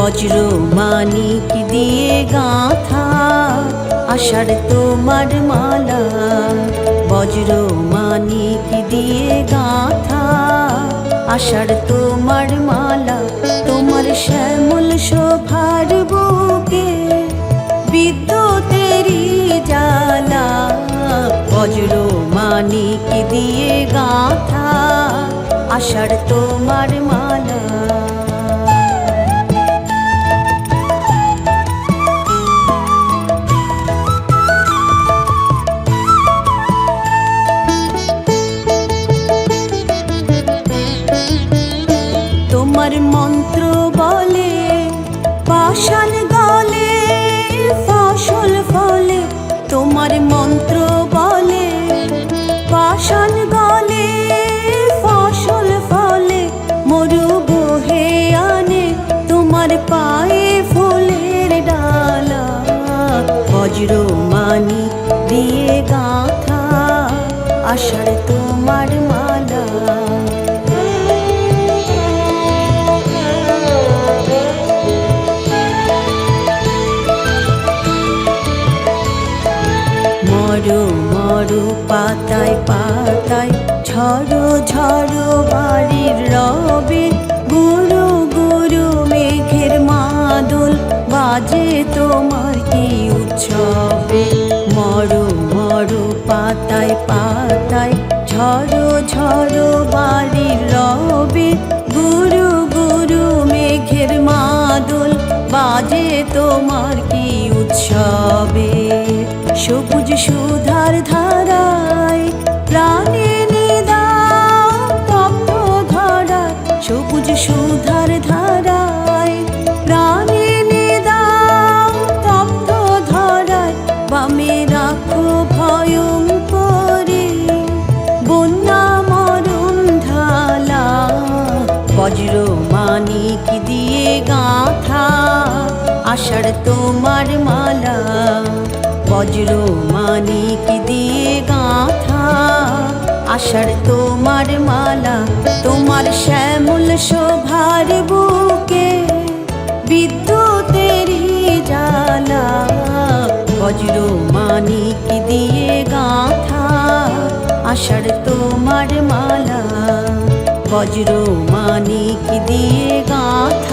বজ্র মানিক দিয়ে গাঁথা, আষাঢ় তোমার মালা। বজ্র মানিক দিয়ে গাঁথা, আষাঢ় তোমার মালা। তোমার শ্যামল শোভার বুকে বিদ্যুতেরই জ্বালা। বজ্র মানিক দিয়ে গাঁথা, আষাঢ় তোমার মালা। তোমার মন্ত্র বলে পাষাণ গলে, ফসল ফলে। তোমার মন্ত্র বলে পাষাণ গলে, ফসল ফলে। মরু বহে আনে তোমার পায়ে ফুলের ডালা। বজ্র মানি দিয়ে গাঁথা, আষাঢ় তোমার মালা। মরো, মরু পাতায় পাতায়, ঝড়ো ঝড়ো বাড়ির রবে। গুরু গুরু মেঘের মাদল, বাজে তোমার কি উৎসবে? মরু মরু পাতায় পাতায়, ঝড়ো ঝড়ো বাড়ির রবে। গুরু গুরু মেঘের মাদল, বাজে তোমার সুধার ধারায় প্রাণে নিদাও তপ্ত ধরায় সবুজ সুধার ধারায় প্রাণে নিদাও তপ্ত ধরায়, বামে রাখো ভয়ঙ্করে বন্যা মরণ ঢালা। বজ্র মানিক দিয়ে গাঁথা, আষাঢ় তোমার মালা। বজ্র মানিক দিয়ে গাঁথা, আষাঢ় তোমার মালা, তোমার শ্যামল শোভার বুকে বিদ্যুতেরই জ্বালা। বজ্র মানিক দিয়ে গাঁথা, আষাঢ় তোমার মালা, বজ্র মানিক দিয়ে গাঁথা